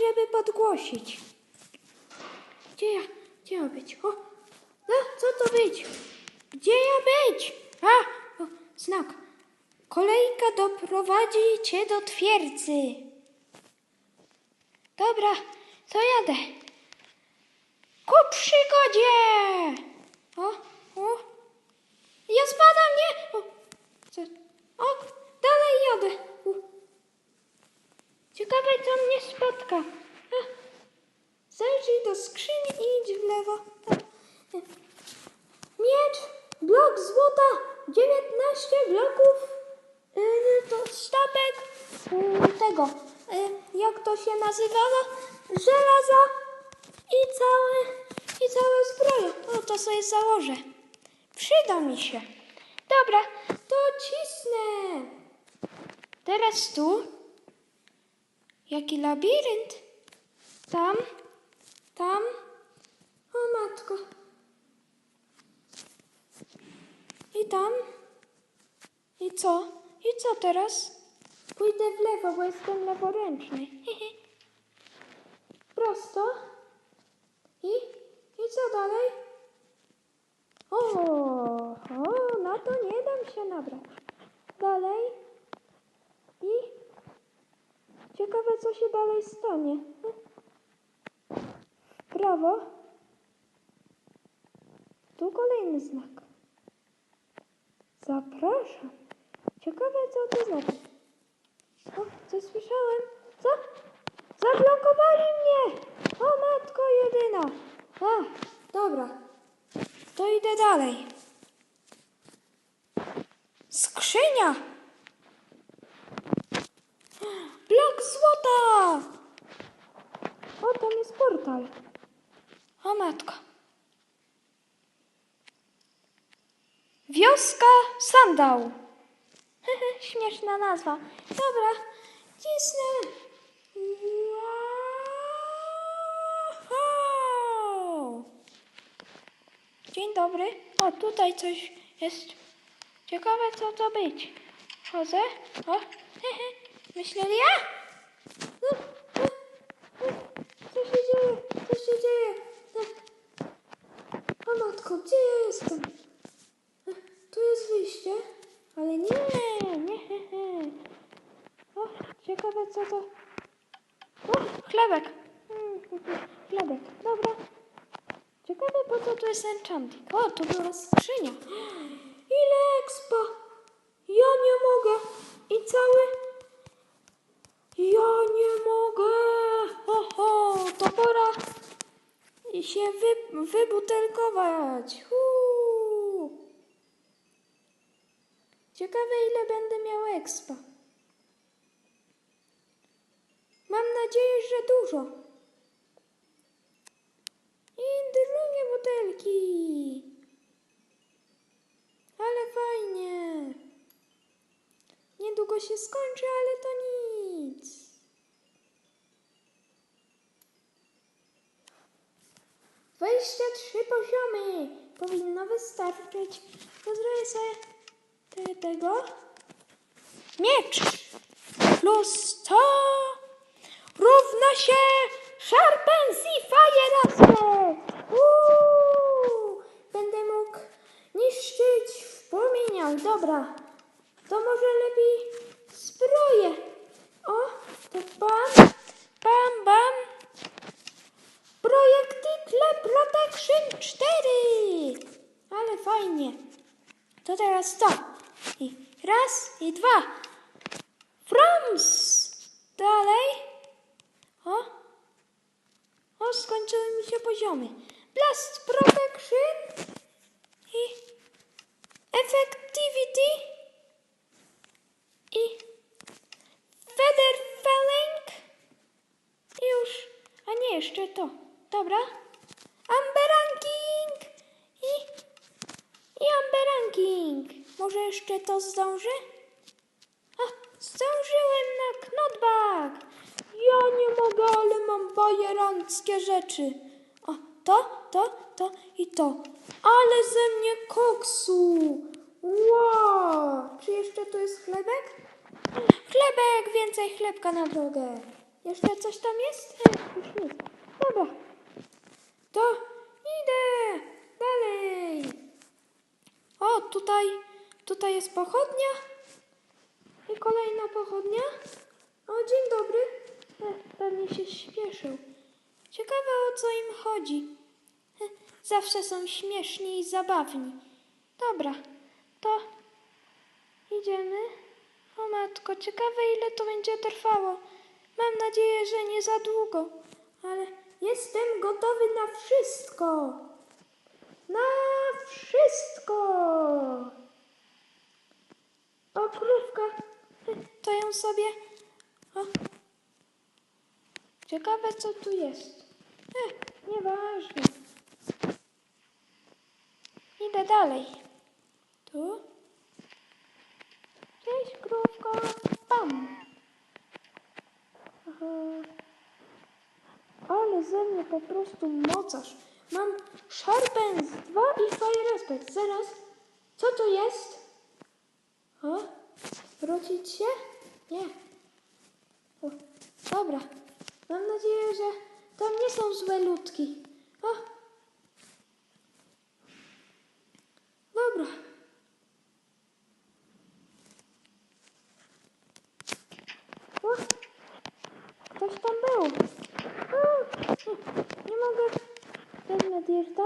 żeby podgłosić. Gdzie ja? Gdzie ja być? O! No, co to być? Gdzie ja być? A! O, znak. Kolejka doprowadzi cię do twierdzy. Dobra, to jadę. Ku przygodzie! O, o. Ja spadam, nie! O, co? o dalej jadę. Ciekawe, co mnie spotka. Zajrzyj do skrzyni i idź w lewo. Tak. Miecz, blok złota, 19 bloków, yy, to sztabek yy, tego, yy, jak to się nazywało, żelaza i całe, i całe zbroje. O, to sobie założę. Przyda mi się. Dobra, to cisnę. Teraz tu. Jaki labirynt. Tam, tam. O matko. I tam. I co? I co teraz? Pójdę w lewo, bo jestem leworęczny. Prosto. I? I co dalej? O, o, na to nie dam się nabrać. Dalej. Ciekawe, co się dalej stanie. W prawo. Tu kolejny znak. Zapraszam. Ciekawe, co to znaczy. O, coś słyszałem. Co? Zablokowali mnie! O, matko jedyna. A, dobra. To idę dalej. Skrzynia! Blok złota! O, tam jest portal. O, matko. Wioska Sandał. Śmieszna nazwa. Dobra, cisnę. Wow. Dzień dobry. O, tutaj coś jest. Ciekawe, co to być. Chodzę. O, ja? No, no, no. Co się dzieje? Co się dzieje? No. O matko, gdzie ja jestem? Tu jest wyjście, ale nie, nie. O, ciekawe co to. O, chlebek. Chlebek, dobra. Ciekawe po co tu jest enchanting. O, to była skrzynia. Ile expa. Ja nie mogę. I cały... Ja nie mogę. Oho, to pora się wy, wybutelkować. Huu. Ciekawe, ile będę miał expa. Mam nadzieję, że dużo. I drugie butelki. Ale fajnie. Niedługo się skończy, ale to nic. Dwadzieścia trzy poziomy. Powinno wystarczyć. Pozrobię sobie te- tego. Miecz plus 100 równa się Sharpens i Fire Będę mógł niszczyć w płomieniach. Dobra, to może lepiej zbroję. O, to bam, bam, bam. Projektykle Protection 4. Ale fajnie. To teraz to. I raz, i dwa. Frams. Dalej. O. O, skończyły mi się poziomy. Blast Protection. I Effectivity. I Feather Felling. I już. A nie, jeszcze to. Dobra. Amber Ranking. I i Amber Ranking. Może jeszcze to zdążę? A, zdążyłem na Knotbag. Ja nie mogę, ale mam bajeranckie rzeczy. O, to, to, to i to. Ale ze mnie koksu. Wow. Czy jeszcze tu jest chlebek? Chlebek, więcej chlebka na drogę. Jeszcze coś tam jest? E, już nic. Dobra. To idę dalej. O, tutaj, tutaj jest pochodnia. I kolejna pochodnia. O, dzień dobry. E, pewnie się śpieszył. Ciekawe o co im chodzi. Heh, Zawsze są śmieszni i zabawni. Dobra, to idziemy. O matko, ciekawe ile to będzie trwało. Mam nadzieję, że nie za długo, ale jestem gotowy na wszystko. Na wszystko. O, krówka. To ją sobie. O. Ciekawe, co tu jest. E, nieważne. Idę dalej. Tu. Cześć, krówko. Ale ze mnie po prostu mocarz. Mam Sharpens 2 i Fire Aspect. Zaraz. Co to jest? O? Wrócić się? Nie. O, dobra. Mam nadzieję, że tam nie są złe ludki. O. Dobra. O. Ktoś tam był. O, nie, nie mogę. Dirta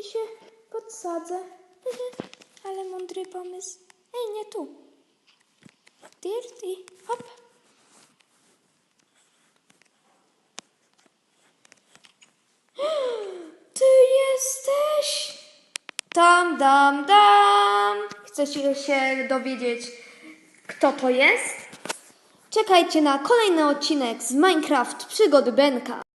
i się podsadzę. Ale mądry pomysł. Ej, nie tu. Dirt i hop. Ty jesteś? Tam, dam, dam. Chcecie się dowiedzieć, kto to jest? Czekajcie na kolejny odcinek z Minecraft Przygody Benka.